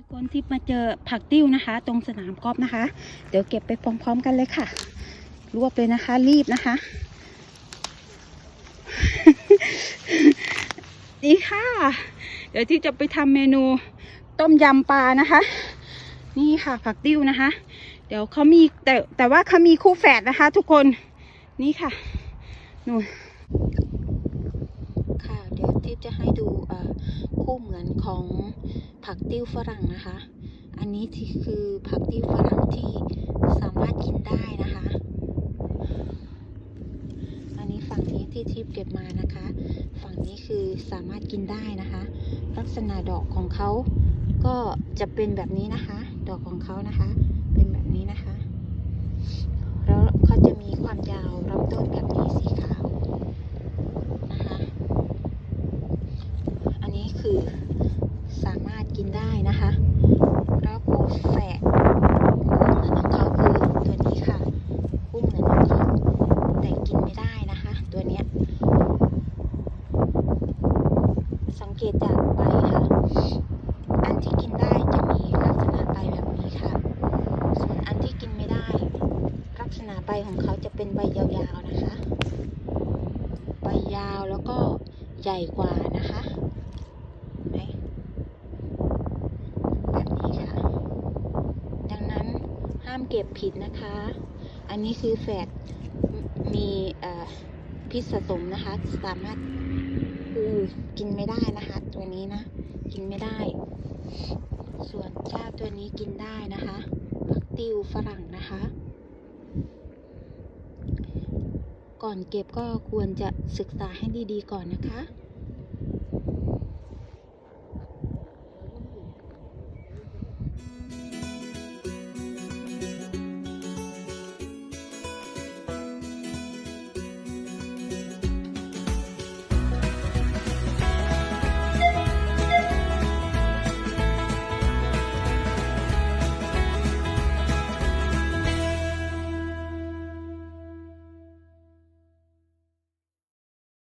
ุกคนที่มาเจอผักติ้วนะคะ ตรงสนามกอล์ฟนะคะ เดี๋ยวเก็บไปพร้อมๆกันเลยค่ะ รวบเลยนะคะ รีบนะคะ นี่ค่ะ เดี๋ยวที่จะไปทำเมนูต้มยำปลานะคะ นี่ค่ะผักติ้วนะคะ เดี๋ยวเขามีแต่แต่ว่าเขามีคู่แฝดนะคะ ทุกคนนี่ค่ะนู่น ดี๋ยวที่จะให้ดูคู่เหมือนของผักติ้วฝรั่งนะคะ อันนี้ที่คือผักติ้วฝรั่งที่สามารถกินได้นะคะ อันนี้ฝั่งนี้ที่ทิพย์เก็บมานะคะ ฝั่งนี้คือสามารถกินได้นะคะ ลักษณะดอกของเขาก็จะเป็นแบบนี้นะคะ ดอกของเขานะคะ เป็นแบบนี้นะคะ แล้วเขาจะมีความยาวลำต้นแบบนี้สีขาวนะคะ อันนี้คือสามารถกินได้นะคะ แล้วคู่แฝดคู่เหมือนของเขาคือตัวนี้ค่ะ คู่เหมือนของเขาแต่ กินไม่ได้นะคะ ตัวเนี้ย สังเกตจากใบค่ะ อันที่กินได้จะมีลักษณะใบแบบนี้ค่ะ ส่วนอันที่กินไม่ได้ ลักษณะใบของเขาจะเป็นใบยาวๆนะคะ ใบยาวแล้วก็ใหญ่กว่านะคะเห็นไหมแบบนี้ค่ะดังนั้นห้ามเก็บผิดนะคะ อันนี้คือแฝดมีพิษสะสมนะคะ สามารถคือกินไม่ได้นะคะ ตัวนี้นะ กินไม่ได้ ส่วนเจ้าตัวนี้กินได้นะคะผักติวฝรั่งนะคะ ก่อนเก็บก็ควรจะศึกษาให้ดีๆก่อนนะคะ